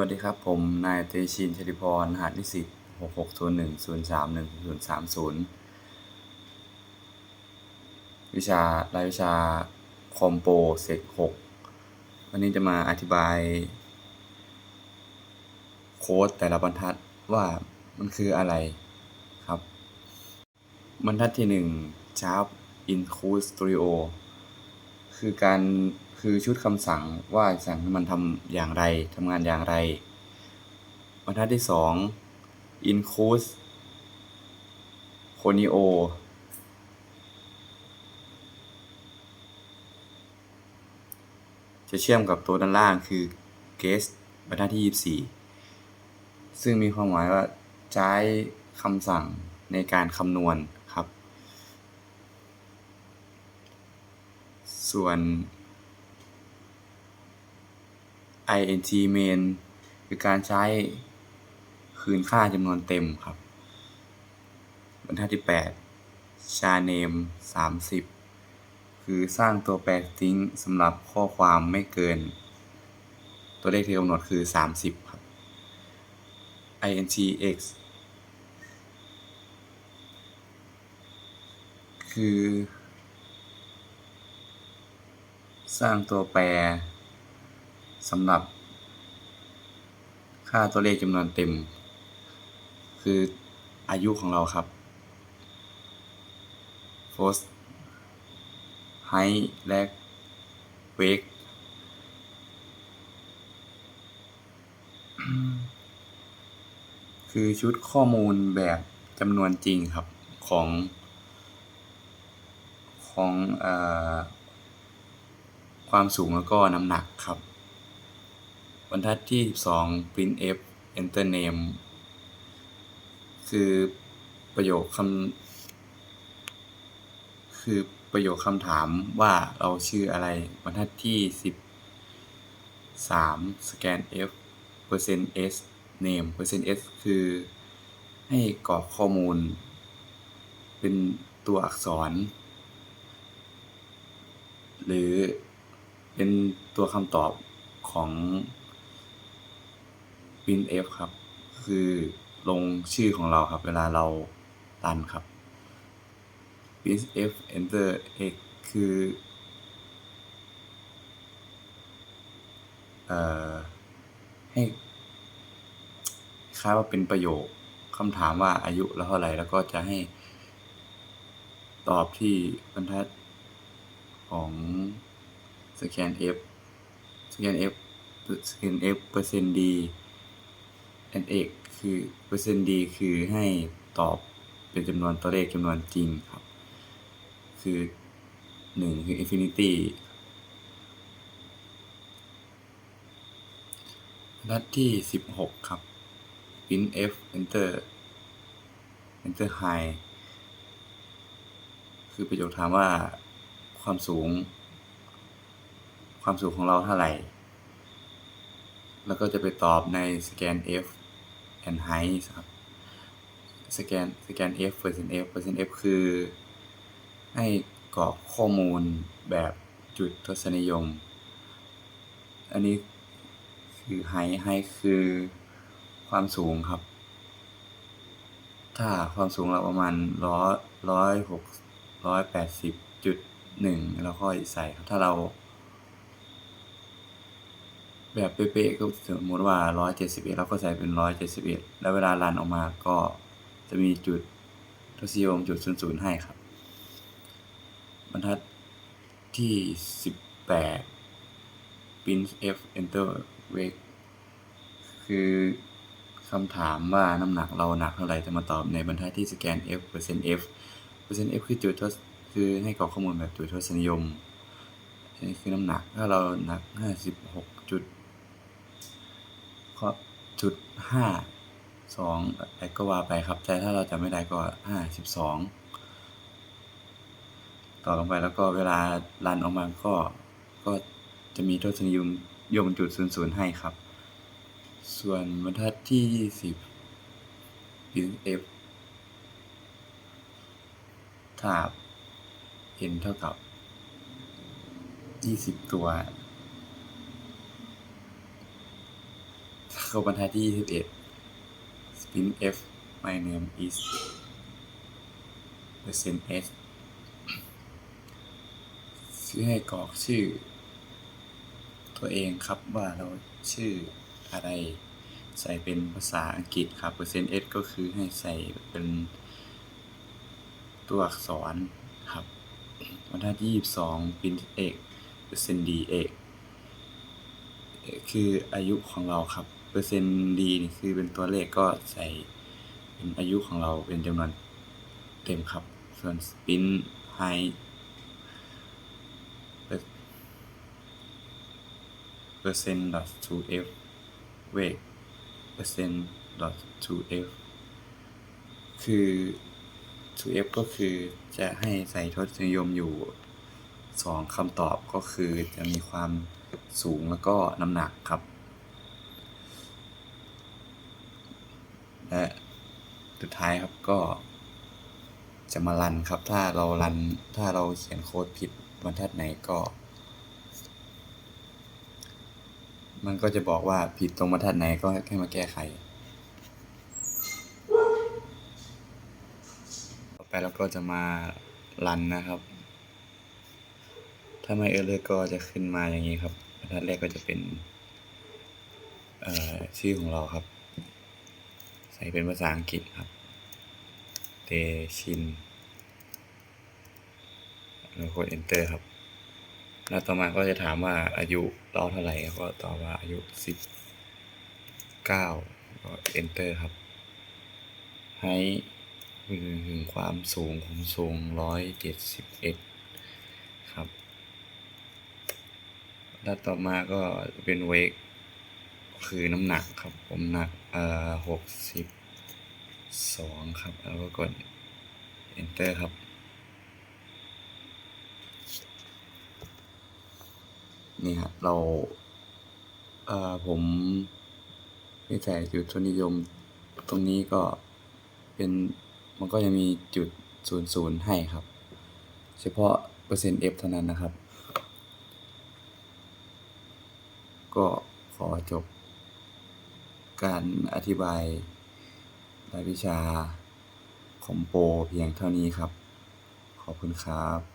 วัสดีครับผมนายเตชินชลิพรหัสนิสิตหกหกศูนย์หนึ่งศูนย์สามหนึ่งศูนย์สามศูนย์วิชารายวิชาคอมโปเซกหกวันนี้จะมาอธิบาย โค้ดแต่ละบรรทัดว่ามันคืออะไรครับ บรรทัดที่หนึ่ง Sharp Include Studio คือการ คือชุดคำสั่งว่าสั่งให้มันทำอย่างไรทำงานอย่างไร บรรทัดที่สอง include conio จะเชื่อมกับตัวด้านล่างคือ guest บรรทัดที่ 24 ซึ่งมีความหมายว่าใช้คำสั่งในการคำนวณครับ ส่วน int main คือการใช้คืนค่าจำนวนเต็มครับ บรรทัดที่ 8 char name 30 คือสร้างตัวแปรทิ้งสำหรับข้อความไม่เกิน ตัวเลขที่กำหนดคือ 30 ครับ int x คือ สร้างตัวแปร สำหรับ ค่าตัวเลขจำนวนเต็ม คืออายุของเราครับ first height และ weight คือชุดข้อมูลแบบจำนวนจริงครับของของอความสูงแล้วก็น้ำหนักครับ รรทัดที่ 12 printf enter name คือประโยคคำคือประโยคคำถามว่าเราชื่ออะไร บรรทัดที่ 13 scan f percent s name percent s คือให้กรอกข้อมูล เป็นตัวอักษร หรือเป็นตัวคำตอบของ printf ครับ คือลงชื่อของเราครับ เวลาเรารันครับ printf enter x คือเอ่อให้คล้ายว่าเป็นประโยคคำถามว่าอายุเราเท่าไหร่แล้วก็จะให้ตอบที่บรรทัดของ scan f scan f scan f เปอร์เซ็นต์ d and x คือ เปอร์เซ็นต์ d คือให้ตอบเป็นจำนวนตัวเลขจำนวนจริงครับ คือหนึ่งคือ infinity บรรทัดที่ 16 ครับ printf enter enter high คือประโยคถามว่าความสูง ความสูงของเราเท่าไหร่ แล้วก็จะไปตอบใน scan f and height ครับ scan scan f percent f percent f คือ ให้กรอกข้อมูลแบบจุดทศนิยม อันนี้คือ height height คือความสูงครับ ถ้าความสูงเราประมาณร้อยร้อยหกร้อยแปดสิบจุดหนึ่งเราค่อยใส่ครับถ้าเรา แบบเป๊ะๆก็สมมติว่าร้อยเจ็ดสิบเอ็ดเราก็ใส่เป็นร้อยเจ็ดสิบเอ็ดแล้วเวลารันออกมาก็จะมีจุดทศนิยมจุดศูนย์ให้ครับ บรรทัดที่สิบแปด print f enter weight คือคำถามว่าน้ำหนักเราหนักเท่าไหร่จะมาตอบในบรรทัดที่ scan f percent f percent f คือจุดทศคือให้กรอกข้อมูลแบบจุดทศนิยมนนี้คือน้ำหนักถ้าเราหนักห้าสิบห ก็จุดห้าสองอะไรก็ว่าไปครับ แต่ถ้าเราจำไม่ได้ก็ห้าสิบสองต่อลงไปแล้วก็เวลารันออกมาก็ก็จะมีทศนิยมยมจุดศูนย์ศูนย์ให้ครับ ส่วนบรรทัดที่ยี่สิบ printf ถ้า n เท่ากับยี่สิบตัว ค เข้าบรรทัดที่ 21 spin f my name is percent s ชื่อให้กรอกชื่อ ตัวเองครับว่าเราชื่ออะไรใส่เป็นภาษาอังกฤษครับ percent s ก็คือให้ใส่เป็นตัวอักษรครับบรรทัดที่ 22 print เอก percent d เอกเอ่อคืออายุของเราครับ เปอร์เซ็นต์ d นี่คือเป็นตัวเลขก็ใส่เป็นอายุของเราเป็นจำนวนเต็มครับ ส่วน spin high เปอร์เซ็นต์ dot to f weight เปอร์เซ็นต์ dot to f คือ to f ก็คือจะให้ใส่ทศนิยมอยู่สองคำตอบก็คือจะมีความสูงแล้วก็น้ำหนักครับ และสุดท้ายครับก็จะมารันครับ ถ้าเรารันถ้าเราเขียนโค้ดผิดบรรทัดไหนก็ มันก็จะบอกว่าผิดตรงบรรทัดไหนก็ให้มาแก้ไข ต่อไปเราก็จะมารันนะครับ ถ้าไม่เออร์เลอร์ก็จะขึ้นมาอย่างนี้ครับบรรทัดแรกก็จะเป็นชื่อของเราครับ ใส่เป็นภาษาอังกฤษครับ เตชิน แล้วกด enter ครับ แล้วต่อมาก็จะถามว่าอายุเราเท่าไหร่ก็ตอบว่าอายุสิบเก้าก็ enter ครับ ให้ถึงความสูงผมสูงร้อยเจ็ดสิบเอ็ดครับ แล้วต่อมาก็เป็นเวกคือน้ำหนักครับผมหนัก อ่อหกสิบสองครับ แล้วก็กด enter ครับ นี่ครับเราเอ่อผมไม่ใส่จุดทศนิยม ตรงนี้ก็เป็น มันก็จะมีจุดศูนย์ศูนย์ให้ครับ เฉพาะเปอร์เซ็นต์ F เท่านั้นนะครับ ก็ขอจบ การอธิบายรายวิชาคอมโปเพียงเท่านี้ครับ ขอบคุณครับ